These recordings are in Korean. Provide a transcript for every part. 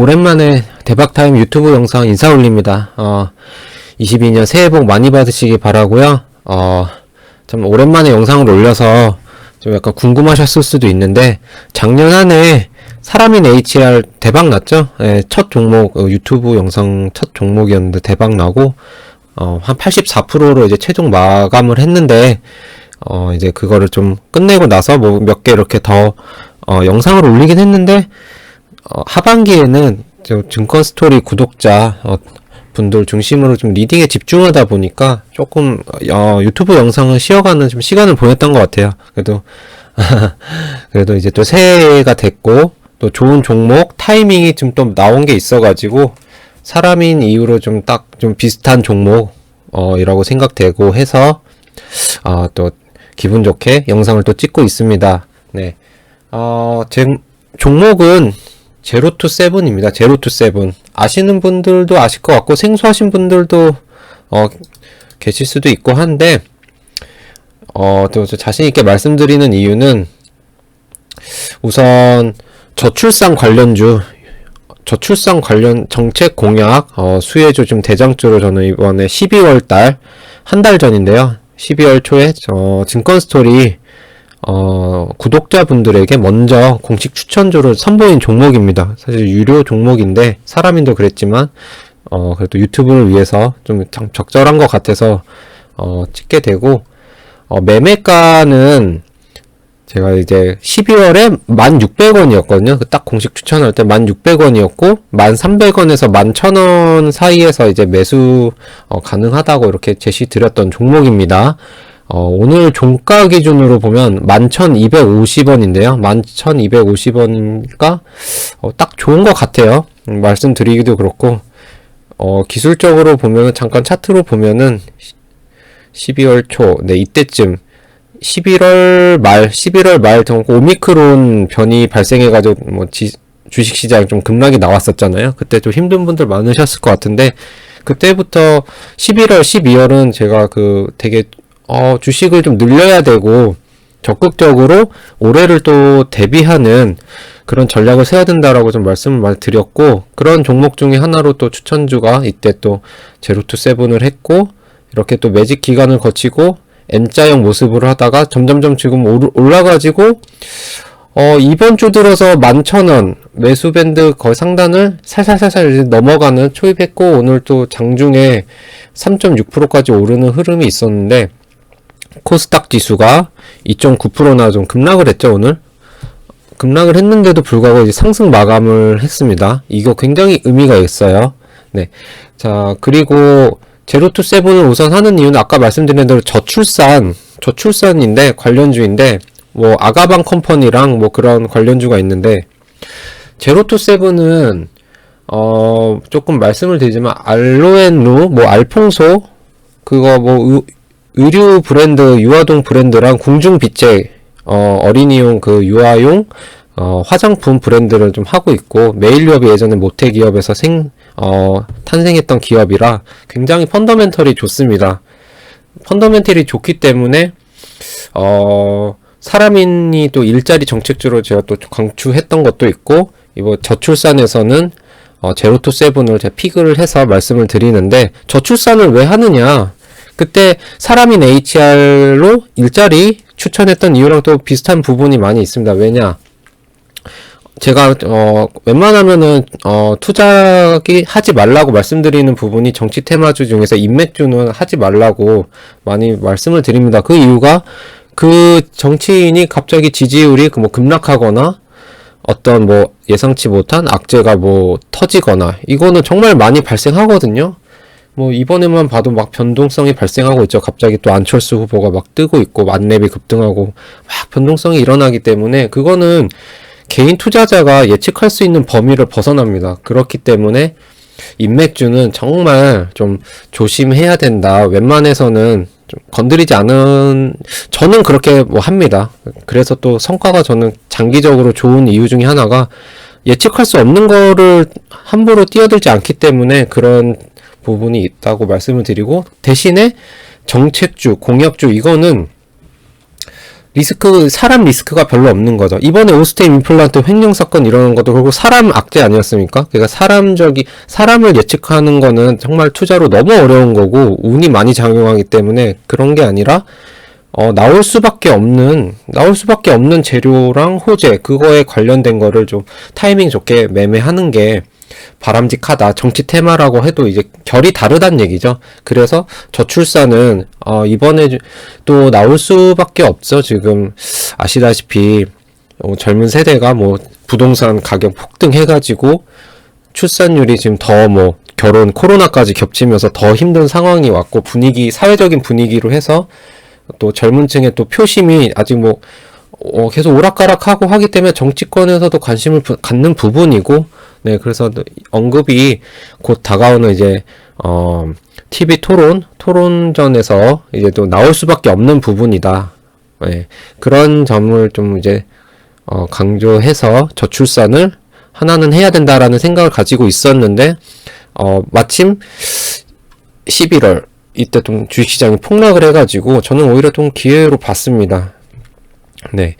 오랜만에 대박타임 유튜브 영상 인사 올립니다. 어, 22년 새해 복 많이 받으시기 바라고요 어, 좀 오랜만에 영상을 올려서 좀 약간 궁금하셨을 수도 있는데, 작년 한 해 사람인 HR 대박 났죠? 예, 첫 종목, 어, 유튜브 영상 첫 종목이었는데 대박 나고, 어, 한 84%로 이제 최종 마감을 했는데, 어, 이제 그거를 좀 끝내고 나서 뭐 몇 개 이렇게 더, 어, 영상을 올리긴 했는데, 어, 하반기에는 저 증권 스토리 구독자 어, 분들 중심으로 좀 리딩에 집중하다 보니까 조금 어, 유튜브 영상을 쉬어가는 좀 시간을 보냈던 것 같아요. 그래도 그래도 이제 또 새해가 됐고 또 좋은 종목 타이밍이 좀 또 나온 게 있어가지고 사람인 이후로 좀 딱 좀 비슷한 종목 어, 이라고 생각되고 해서 아, 또 기분 좋게 영상을 또 찍고 있습니다. 네. 어, 제 종목은 제로 투 세븐입니다. 제로 투 세븐. 아시는 분들도 아실 것 같고 생소하신 분들도 어, 계실 수도 있고 한데 어, 또 자신 있게 말씀드리는 이유는 우선 저출산 관련주 저출산 관련 정책 공약 어, 수혜주 좀 대장주로 저는 이번에 12월 달 한 달 전인데요. 12월 초에 어, 증권 스토리 어, 구독자분들에게 먼저 공식 추천주를 선보인 종목입니다. 사실 유료 종목인데 사람인도 그랬지만 어, 그래도 유튜브를 위해서 좀참 적절한 것 같아서 어, 찍게 되고 어, 매매가는 제가 이제 12월에 1,600원이었거든요. 그 딱 공식 추천할 때 1,600원이었고 1,300원에서 11,000원 사이에서 이제 매수 어, 가능하다고 이렇게 제시 드렸던 종목입니다. 어, 오늘 종가 기준으로 보면 11,250원인데요. 11,250원이니까 어, 딱 좋은 것 같아요. 음, 말씀드리기도 그렇고 어, 기술적으로 보면 잠깐 차트로 보면은 12월 초, 네 이때쯤 11월 말, 11월 말 오미크론 변이 발생해가지고 뭐 지, 주식시장 좀 급락이 나왔었잖아요. 그때 좀 힘든 분들 많으셨을 것 같은데 그때부터 11월, 12월은 제가 그 되게 어, 주식을 좀 늘려야 되고 적극적으로 올해를 또 대비하는 그런 전략을 세워야 된다라고 좀 말씀을 많이 드렸고 그런 종목 중에 하나로 또 추천주가 이때 또 제로투 세븐을 했고 이렇게 또 매직 기간을 거치고 M자형 모습으로 하다가 점점점 지금 올라가지고 어, 이번 주 들어서 11,000원 매수 밴드 거의 상단을 살살살살 넘어가는 초입했고 오늘 또 장중에 3.6%까지 오르는 흐름이 있었는데 코스닥 지수가 2.9%나 좀 급락을 했죠, 오늘. 급락을 했는데도 불구하고 이제 상승 마감을 했습니다. 이거 굉장히 의미가 있어요. 네. 자, 그리고 제로투 세븐을 우선 하는 이유는 아까 말씀드린 대로 저출산, 저출산인데 관련주인데 뭐 아가방 컴퍼니랑 뭐 그런 관련주가 있는데 제로투 세븐은 어 조금 말씀을 드리지만 알로엔루 뭐 알퐁소 그거 뭐 의, 의류 브랜드 유아동 브랜드랑 궁중빛제 어 어린이용 그 유아용 어 화장품 브랜드를 좀 하고 있고 메일유업이 예전에 모태 기업에서 생 어 탄생했던 기업이라 굉장히 펀더멘털이 좋습니다. 펀더멘털이 좋기 때문에 어 사람인이 또 일자리 정책주로 제가 또 강추했던 것도 있고 이번 저출산에서는 어, 제로 투 세븐을 제가 픽을 해서 말씀을 드리는데 저출산을 왜 하느냐 그때 사람인 HR로 일자리 추천했던 이유랑 또 비슷한 부분이 많이 있습니다. 왜냐 제가 어 웬만하면은 어 투자기 하지 말라고 말씀드리는 부분이 정치 테마주 중에서 인맥주는 하지 말라고 많이 말씀을 드립니다. 그 이유가 그 정치인이 갑자기 지지율이 그뭐 급락하거나 어떤 뭐 예상치 못한 악재가 뭐 터지거나 이거는 정말 많이 발생하거든요. 뭐 이번에만 봐도 막 변동성이 발생하고 있죠. 갑자기 또 안철수 후보가 막 뜨고 있고 만렙이 급등하고 막 변동성이 일어나기 때문에 그거는 개인 투자자가 예측할 수 있는 범위를 벗어납니다. 그렇기 때문에 인맥주는 정말 좀 조심해야 된다. 웬만해서는 좀 건드리지 않은 저는 그렇게 뭐 합니다. 그래서 또 성과가 저는 장기적으로 좋은 이유 중에 하나가 예측할 수 없는 거를 함부로 뛰어들지 않기 때문에 그런 부분이 있다고 말씀을 드리고 대신에 정책주, 공약주 이거는 리스크 사람 리스크가 별로 없는 거죠. 이번에 오스테인 임플란트 횡령 사건 이런 것도 그리고 사람 악재 아니었습니까? 그러니까 사람적이 사람을 예측하는 거는 정말 투자로 너무 어려운 거고 운이 많이 작용하기 때문에 그런 게 아니라 어, 나올 수밖에 없는, 나올 수밖에 없는 재료랑 호재, 그거에 관련된 거를 좀 타이밍 좋게 매매하는 게 바람직하다. 정치 테마라고 해도 이제 결이 다르단 얘기죠. 그래서 저출산은, 어, 이번에 또 나올 수밖에 없죠. 지금 아시다시피, 어, 젊은 세대가 뭐 부동산 가격 폭등해가지고 출산율이 지금 더 뭐 결혼 코로나까지 겹치면서 더 힘든 상황이 왔고 분위기 사회적인 분위기로 해서 또 젊은 층의 또 표심이 아직 뭐 어, 계속 오락가락하고 하기 때문에 정치권에서도 관심을 부- 갖는 부분이고 네 그래서 언급이 곧 다가오는 이제 어 TV 토론 토론전에서 이제 또 나올 수밖에 없는 부분이다. 네, 그런 점을 좀 이제 어, 강조해서 저출산을 하나는 해야 된다라는 생각을 가지고 있었는데 어, 마침 11월 이때 좀 주식시장이 폭락을 해가지고 저는 오히려 좀 기회로 봤습니다. 네.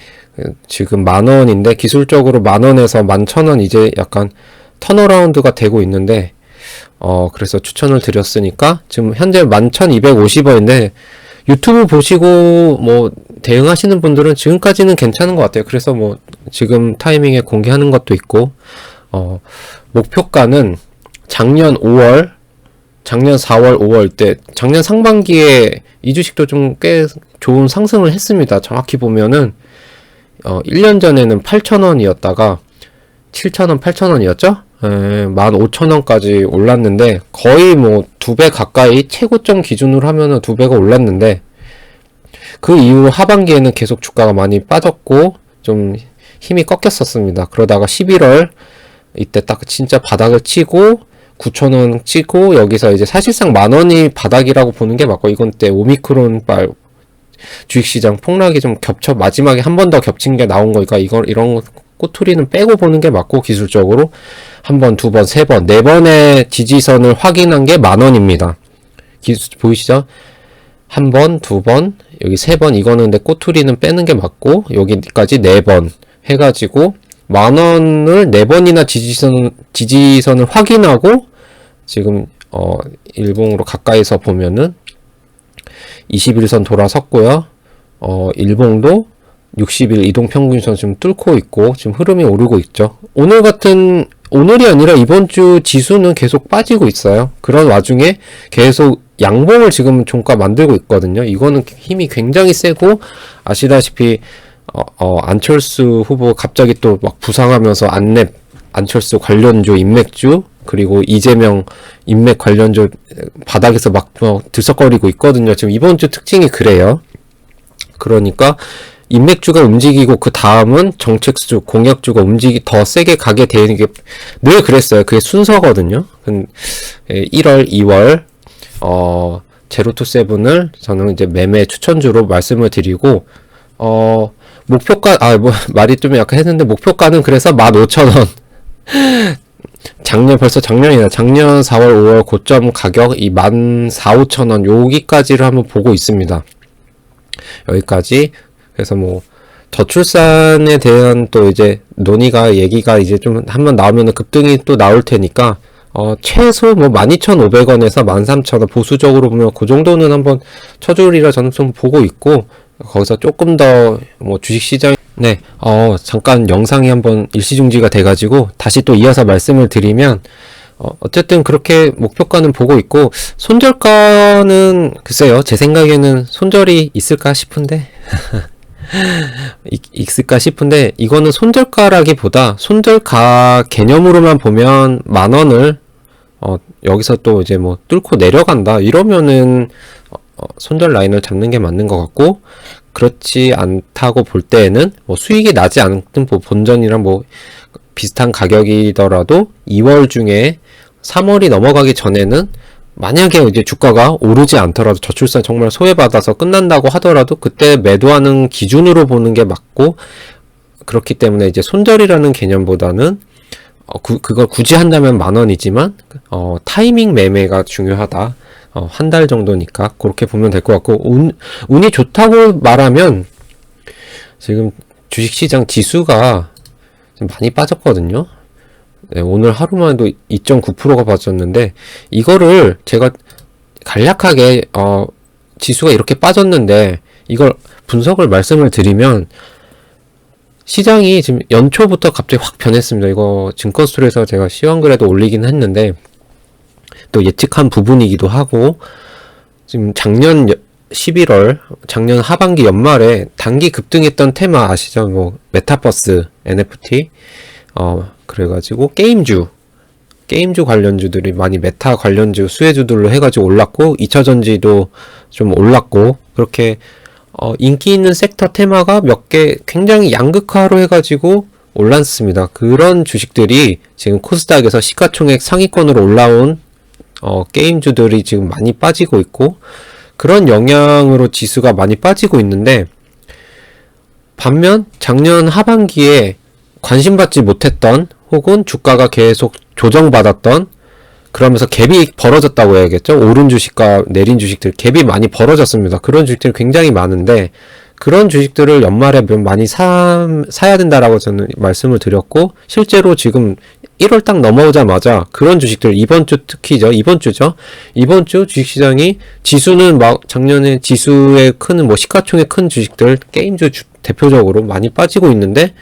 지금 만 원인데 기술적으로 만 원에서 만 천 원 이제 약간 턴어라운드가 되고 있는데 어 그래서 추천을 드렸으니까 지금 현재 만천 이백 오십 원인데 유튜브 보시고 뭐 대응하시는 분들은 지금까지는 괜찮은 것 같아요. 그래서 뭐 지금 타이밍에 공개하는 것도 있고 어 목표가는 작년 5월 작년 4월, 5월 때 작년 상반기에 이 주식도 좀 꽤 좋은 상승을 했습니다. 정확히 보면은 어 1년 전에는 8,000원이었다가 7,000원, 8,000원이었죠? 에, 15,000원까지 올랐는데 거의 뭐 두 배 가까이 최고점 기준으로 하면은 두 배가 올랐는데 그 이후 하반기에는 계속 주가가 많이 빠졌고 좀 힘이 꺾였었습니다. 그러다가 11월 이때 딱 진짜 바닥을 치고 9,000원 치고 여기서 이제 사실상 만 원이 바닥이라고 보는 게 맞고 이건 때 오미크론 발 주식시장 폭락이 좀 겹쳐 마지막에 한 번 더 겹친 게 나온 거니까 이걸 이런 꼬투리는 빼고 보는 게 맞고 기술적으로 한 번, 두 번, 세 번, 네 번의 지지선을 확인한 게 만 원입니다. 기술 보이시죠? 한 번, 두 번, 여기 세 번 이거는 근데 꼬투리는 빼는 게 맞고 여기까지 네 번 해가지고 만 원을 네 번이나 지지선 지지선을 확인하고 지금 어 일봉으로 가까이서 보면은 21선 돌아섰고요. 어 일봉도 60일 이동 평균선 지금 뚫고 있고 지금 흐름이 오르고 있죠. 오늘 같은 오늘이 아니라 이번 주 지수는 계속 빠지고 있어요. 그런 와중에 계속 양봉을 지금 종가 만들고 있거든요. 이거는 힘이 굉장히 세고 아시다시피 어, 어, 안철수 후보 갑자기 또 막 부상하면서 안랩 안철수 관련주 인맥주 그리고 이재명 인맥 관련주 바닥에서 막 어, 들썩거리고 있거든요. 지금 이번 주 특징이 그래요. 그러니까 인맥주가 움직이고 그 다음은 정책주 공약주가 움직이 더 세게 가게 되는 게 늘 그랬어요. 그게 순서거든요. 근- 예, 1월, 2월 어 제로투 세븐을 저는 이제 매매 추천주로 말씀을 드리고 어 목표가 아 뭐 말이 좀 약간 했는데 목표가는 그래서 15,000원 작년 벌써 작년이나 작년 4월 5월 고점 가격 이 14,500원 여기까지를 한번 보고 있습니다. 여기까지 그래서 뭐 저출산에 대한 또 이제 논의가 얘기가 이제 좀 한번 나오면은 급등이 또 나올 테니까 어 최소 뭐 12,500원에서 13,000원 보수적으로 보면 그 정도는 한번 쳐주리라 저는 좀 보고 있고 거기서 조금 더 뭐 주식 시장 네, 어 잠깐 영상이 한번 일시중지가 돼가지고 다시 또 이어서 말씀을 드리면 어, 어쨌든 그렇게 목표가는 보고 있고 손절가는 글쎄요 제 생각에는 손절이 있을까 싶은데 있- 있을까 싶은데 이거는 손절가라기보다 손절가 개념으로만 보면 만 원을 어, 여기서 또 이제 뭐 뚫고 내려간다 이러면은 어, 어, 손절 라인을 잡는 게 맞는 것 같고 그렇지 않다고 볼 때에는 뭐 수익이 나지 않는 뭐 본전이랑 뭐 비슷한 가격이더라도 2월 중에 3월이 넘어가기 전에는 만약에 이제 주가가 오르지 않더라도 저출산 정말 소외받아서 끝난다고 하더라도 그때 매도하는 기준으로 보는 게 맞고 그렇기 때문에 이제 손절이라는 개념보다는 어, 그, 그걸 굳이 한다면 만 원이지만 어, 타이밍 매매가 중요하다. 어, 한 달 정도니까 그렇게 보면 될 것 같고 운, 운이 좋다고 말하면 지금 주식시장 지수가 좀 많이 빠졌거든요. 네, 오늘 하루만도 2.9%가 빠졌는데 이거를 제가 간략하게 어, 지수가 이렇게 빠졌는데 이걸 분석을 말씀을 드리면 시장이 지금 연초부터 갑자기 확 변했습니다. 이거 증권스토리에서 제가 시황글에도 올리긴 했는데 또 예측한 부분이기도 하고 지금 작년 11월 작년 하반기 연말에 단기 급등했던 테마 아시죠? 뭐 메타버스, NFT 어 그래가지고 게임주 게임주 관련주들이 많이 메타 관련주 수혜주들로 해가지고 올랐고 2차 전지도 좀 올랐고 그렇게 어, 인기 있는 섹터 테마가 몇 개 굉장히 양극화로 해가지고 올랐습니다. 그런 주식들이 지금 코스닥에서 시가총액 상위권으로 올라온 어, 게임주들이 지금 많이 빠지고 있고 그런 영향으로 지수가 많이 빠지고 있는데 반면 작년 하반기에 관심받지 못했던 혹은 주가가 계속 조정받았던 그러면서 갭이 벌어졌다고 해야겠죠. 오른 주식과 내린 주식들 갭이 많이 벌어졌습니다. 그런 주식들이 굉장히 많은데 그런 주식들을 연말에 많이 사, 사야 된다라고 저는 말씀을 드렸고 실제로 지금 1월 딱 넘어오자마자 그런 주식들 이번 주 특히죠. 이번 주죠. 이번 주 주식시장이 지수는 막 작년에 지수에 큰뭐 시가총액 큰 주식들 게임주 주, 대표적으로 많이 빠지고 있는데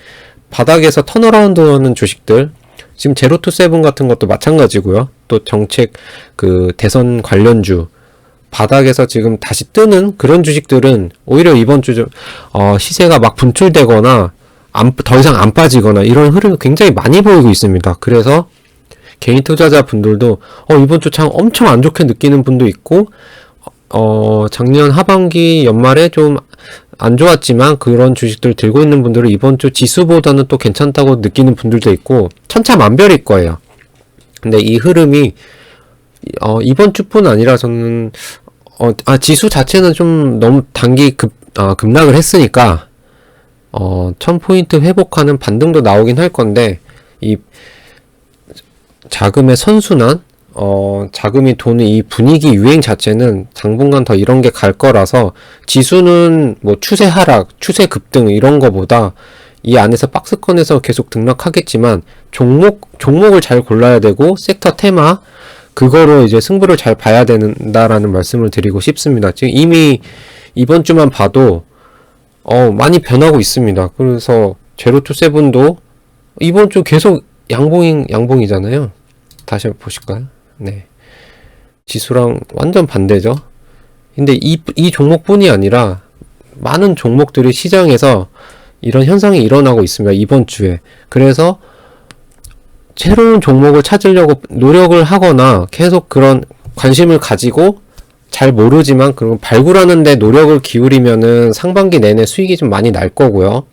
바닥에서 턴어라운드 하는 주식들 지금 제로투 세븐 같은 것도 마찬가지고요. 또 정책 그 대선 관련주 바닥에서 지금 다시 뜨는 그런 주식들은 오히려 이번 주 어, 시세가 막 분출되거나 안, 더 이상 안 빠지거나 이런 흐름이 굉장히 많이 보이고 있습니다. 그래서 개인 투자자 분들도 어, 이번 주 참 엄청 안 좋게 느끼는 분도 있고 어, 작년 하반기 연말에 좀 안 좋았지만 그런 주식들 들고 있는 분들은 이번 주 지수보다는 또 괜찮다고 느끼는 분들도 있고 천차만별일 거예요. 근데 이 흐름이 어, 이번 주뿐 아니라 저는 어, 아, 지수 자체는 좀 너무 단기 급, 아, 급락을 했으니까 어, 1000포인트 회복하는 반등도 나오긴 할 건데 이 자금의 선순환 어, 자금이 도는 이 분위기 유행 자체는 당분간 더 이런 게 갈 거라서 지수는 뭐 추세 하락, 추세 급등 이런 거보다 이 안에서 박스권에서 계속 등락하겠지만 종목 종목을 잘 골라야 되고 섹터 테마 그거로 이제 승부를 잘 봐야 된다라는 말씀을 드리고 싶습니다. 지금 이미 이번 주만 봐도 어 많이 변하고 있습니다. 그래서 제로 투 세븐도 이번 주 계속 양봉인 양봉이잖아요. 다시 한번 보실까요? 네. 지수랑 완전 반대죠. 근데 이, 이 종목뿐이 아니라 많은 종목들이 시장에서 이런 현상이 일어나고 있습니다. 이번 주에. 그래서 새로운 종목을 찾으려고 노력을 하거나 계속 그런 관심을 가지고 잘 모르지만 그런 발굴하는데 노력을 기울이면은 상반기 내내 수익이 좀 많이 날 거고요.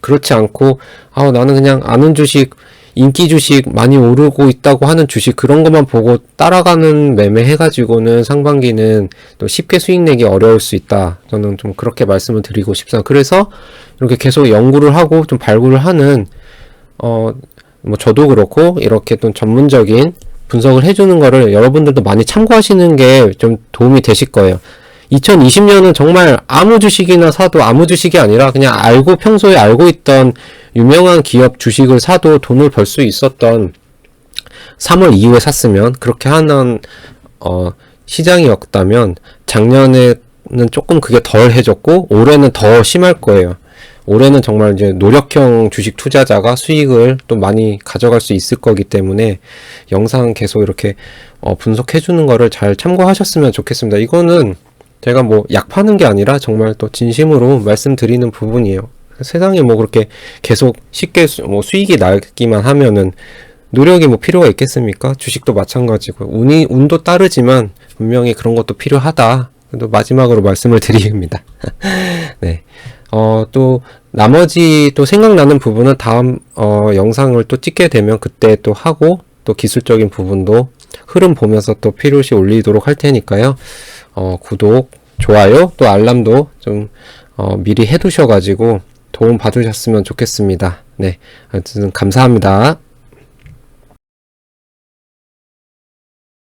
그렇지 않고 아 나는 그냥 아는 주식 인기 주식 많이 오르고 있다고 하는 주식 그런 것만 보고 따라가는 매매 해가지고는 상반기는 또 쉽게 수익 내기 어려울 수 있다. 저는 좀 그렇게 말씀을 드리고 싶습니다. 그래서 이렇게 계속 연구를 하고 좀 발굴을 하는 어 뭐 저도 그렇고 이렇게 좀 전문적인 분석을 해주는 거를 여러분들도 많이 참고하시는 게 좀 도움이 되실 거예요. 2020년은 정말 아무 주식이나 사도 아무 주식이 아니라 그냥 알고 평소에 알고 있던 유명한 기업 주식을 사도 돈을 벌 수 있었던 3월 이후에 샀으면 그렇게 하는 어 시장이었다면 작년에는 조금 그게 덜 해졌고 올해는 더 심할 거예요. 올해는 정말 이제 노력형 주식 투자자가 수익을 또 많이 가져갈 수 있을 거기 때문에 영상 계속 이렇게 어 분석해 주는 거를 잘 참고하셨으면 좋겠습니다. 이거는 제가 뭐 약 파는 게 아니라 정말 또 진심으로 말씀드리는 부분이에요. 세상에 뭐 그렇게 계속 쉽게 수, 뭐 수익이 나기만 하면은 노력이 뭐 필요가 있겠습니까? 주식도 마찬가지고 운이 운도 따르지만 분명히 그런 것도 필요하다. 또 마지막으로 말씀을 드립니다. 네. 어, 또 나머지 또 생각나는 부분은 다음 어, 영상을 또 찍게 되면 그때 또 하고 또 기술적인 부분도 흐름 보면서 또 필요시 올리도록 할 테니까요. 어, 구독, 좋아요, 또 알람도 좀 어, 미리 해두셔가지고 도움 받으셨으면 좋겠습니다. 네, 하여튼 감사합니다.